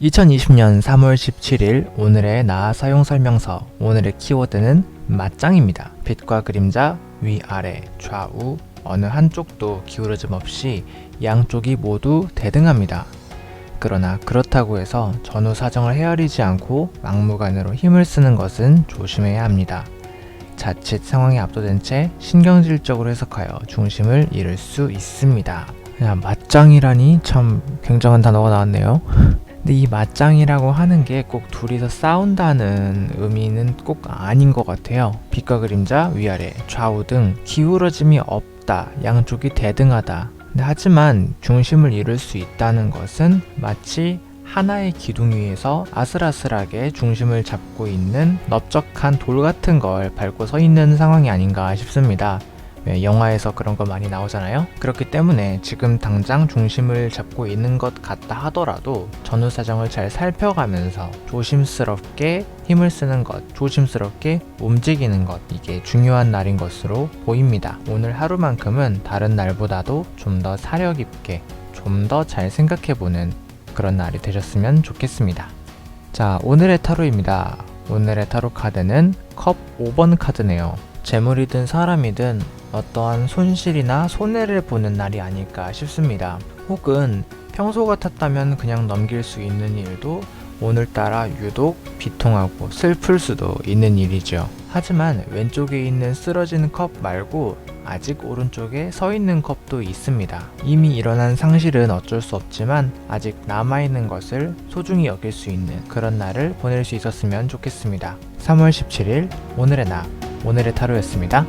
2020년 3월 17일 오늘의 나 사용 설명서 오늘의 키워드는 맞짱입니다. 빛과 그림자 위아래 좌우 어느 한쪽도 기울어짐 없이 양쪽이 모두 대등합니다. 그러나 그렇다고 해서 전후 사정을 헤아리지 않고 막무가내로 힘을 쓰는 것은 조심해야 합니다. 자칫 상황에 압도된 채 신경질적으로 해석하여 중심을 잃을 수 있습니다. 야, 맞짱이라니 참 굉장한 단어가 나왔네요. 근데 이 맞짱이라고 하는 게 꼭 둘이서 싸운다는 의미는 꼭 아닌 것 같아요. 빛과 그림자, 위아래, 좌우 등 기울어짐이 없다, 양쪽이 대등하다. 하지만 중심을 잃을 수 있다는 것은 마치 하나의 기둥 위에서 아슬아슬하게 중심을 잡고 있는 넓적한 돌 같은 걸 밟고 서 있는 상황이 아닌가 싶습니다. 왜 영화에서 그런 거 많이 나오잖아요. 그렇기 때문에 지금 당장 중심을 잡고 있는 것 같다 하더라도 전후 사정을 잘 살펴가면서 조심스럽게 힘을 쓰는 것, 조심스럽게 움직이는 것, 이게 중요한 날인 것으로 보입니다. 오늘 하루만큼은 다른 날보다도 좀 더 사력 있게, 좀 더 잘 생각해보는 그런 날이 되셨으면 좋겠습니다. 자, 오늘의 타로입니다. 오늘의 타로 카드는 컵 5번 카드네요. 재물이든 사람이든 어떠한 손실이나 손해를 보는 날이 아닐까 싶습니다. 혹은 평소 같았다면 그냥 넘길 수 있는 일도 오늘따라 유독 비통하고 슬플 수도 있는 일이죠. 하지만 왼쪽에 있는 쓰러지는 컵 말고 아직 오른쪽에 서 있는 컵도 있습니다. 이미 일어난 상실은 어쩔 수 없지만 아직 남아있는 것을 소중히 여길 수 있는 그런 날을 보낼 수 있었으면 좋겠습니다. 3월 17일 오늘의 나 오늘의 타로였습니다.